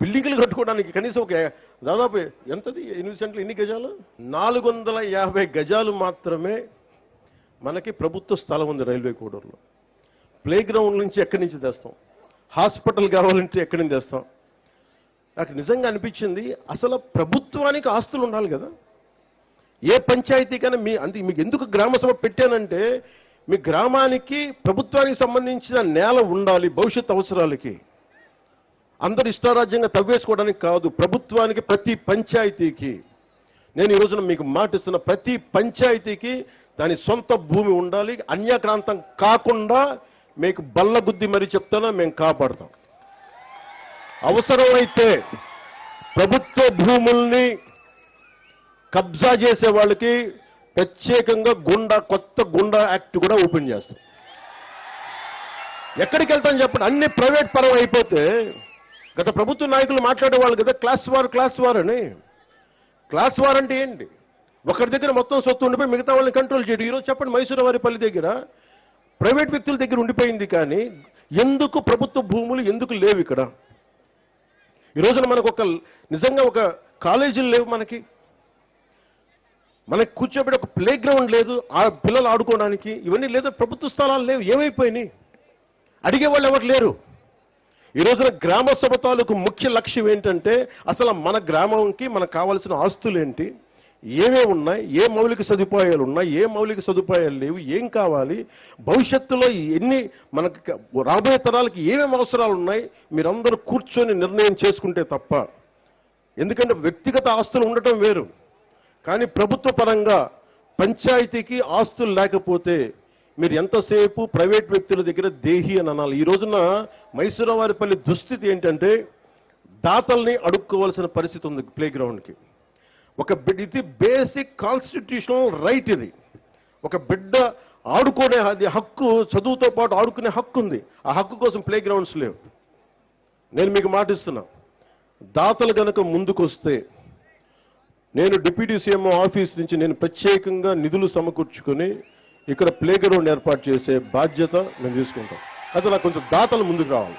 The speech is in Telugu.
బిల్డింగ్లు కట్టుకోవడానికి కనీసం ఒక దాదాపు ఎంతది? ఎనిమిది సెంట్లు ఎన్ని గజాలు? నాలుగు వందల యాభై గజాలు మాత్రమే మనకి ప్రభుత్వ స్థలం ఉంది రైల్వే కోడూరులో. ప్లే గ్రౌండ్ నుంచి ఎక్కడి నుంచి తెస్తాం? హాస్పిటల్ కావాలంటే ఎక్కడి నుంచి తెస్తాం? నాకు నిజంగా అనిపించింది అసలు ప్రభుత్వానికి ఆస్తులు ఉండాలి కదా. ఏ పంచాయతీకైనా మీ అంటే మీకు ఎందుకు గ్రామ సభ పెట్టానంటే మీ గ్రామానికి ప్రభుత్వానికి సంబంధించిన నేల ఉండాలి భవిష్యత్ అవసరాలకి. అందరు ఇష్టారాజ్యంగా తవ్వేసుకోవడానికి కాదు ప్రభుత్వానికి ప్రతి పంచాయతీకి. నేను ఈ రోజున మీకు మాటిస్తున్న ప్రతి పంచాయతీకి దాని సొంత భూమి ఉండాలి అన్యాక్రాంతం కాకుండా మీకు బల్లగుద్ది మరి చెప్తానో మేము కాపాడుతాం. అవసరమైతే ప్రభుత్వ భూముల్ని కబ్జా చేసే వాళ్ళకి ప్రత్యేకంగా గుండా కొత్త గుండా యాక్ట్ కూడా ఓపెన్ చేస్తాం. ఎక్కడికి వెళ్తాం చెప్పండి అన్ని ప్రైవేట్ పరం అయిపోతే గత ప్రభుత్వ నాయకులు మాట్లాడేవాళ్ళు కదా క్లాస్ వార్ క్లాస్ వార్ అని. క్లాస్ వార్ అంటే ఏంటి? ఒకరి దగ్గర మొత్తం సొత్తు ఉండిపోయి మిగతా వాళ్ళని కంట్రోల్ చేయడం. ఈరోజు చెప్పండి మైసూరు వారి పల్లి దగ్గర ప్రైవేట్ వ్యక్తుల దగ్గర ఉండిపోయింది కానీ ఎందుకు ప్రభుత్వ భూములు ఎందుకు లేవు ఇక్కడ? ఈ రోజున మనకు ఒక నిజంగా ఒక కాలేజీలు లేవు మనకి. మనకి కూర్చోబెట్టి ఒక ప్లే గ్రౌండ్ లేదు ఆ పిల్లలు ఆడుకోవడానికి. ఇవన్నీ లేదు ప్రభుత్వ స్థలాలు లేవు ఏమైపోయినాయి? అడిగే వాళ్ళు ఎవరు లేరు? ఈ రోజున గ్రామ సభ తాలూకు ముఖ్య లక్ష్యం ఏంటంటే అసలు మన గ్రామంకి మనకు కావాల్సిన ఆస్తులు ఏంటి ఏమే ఉన్నాయి? ఏ మౌలిక సదుపాయాలు ఉన్నాయి? ఏ మౌలిక సదుపాయాలు లేవు? ఏం కావాలి? భవిష్యత్తులో ఎన్ని మనకు రాబోయే తరాలకి ఏమేమి అవసరాలు ఉన్నాయి? మీరందరూ కూర్చొని నిర్ణయం చేసుకుంటే తప్ప. ఎందుకంటే వ్యక్తిగత ఆస్తులు ఉండటం వేరు. కానీ ప్రభుత్వ పరంగా పంచాయతీకి ఆస్తులు లేకపోతే మీరు ఎంతసేపు ప్రైవేట్ వ్యక్తుల దగ్గర దేహి అని అనాలి? ఈ రోజున మైసూరవారిపల్లి దుస్థితి ఏంటంటే దాతల్ని అడుక్కోవాల్సిన పరిస్థితి ఉంది ప్లే గ్రౌండ్కి ఒక బిడ్ ఇది బేసిక్ కాన్స్టిట్యూషనల్ రైట్ ఇది. ఒక బిడ్డ ఆడుకునే అది హక్కు చదువుతో పాటు ఆడుకునే హక్కు ఉంది. ఆ హక్కు కోసం ప్లే గ్రౌండ్స్ లేవు. నేను మీకు మాటిస్తున్నా దాతలు గనక ముందుకొస్తే నేను డిప్యూటీ సీఎంఓ ఆఫీస్ నుంచి నేను ప్రత్యేకంగా నిధులు సమకూర్చుకొని ఇక్కడ ప్లే గ్రౌండ్ ఏర్పాటు చేసే బాధ్యత మేము తీసుకుంటాం. అయితే నాకు కొంచెం దాతలు ముందుకు రావాలి.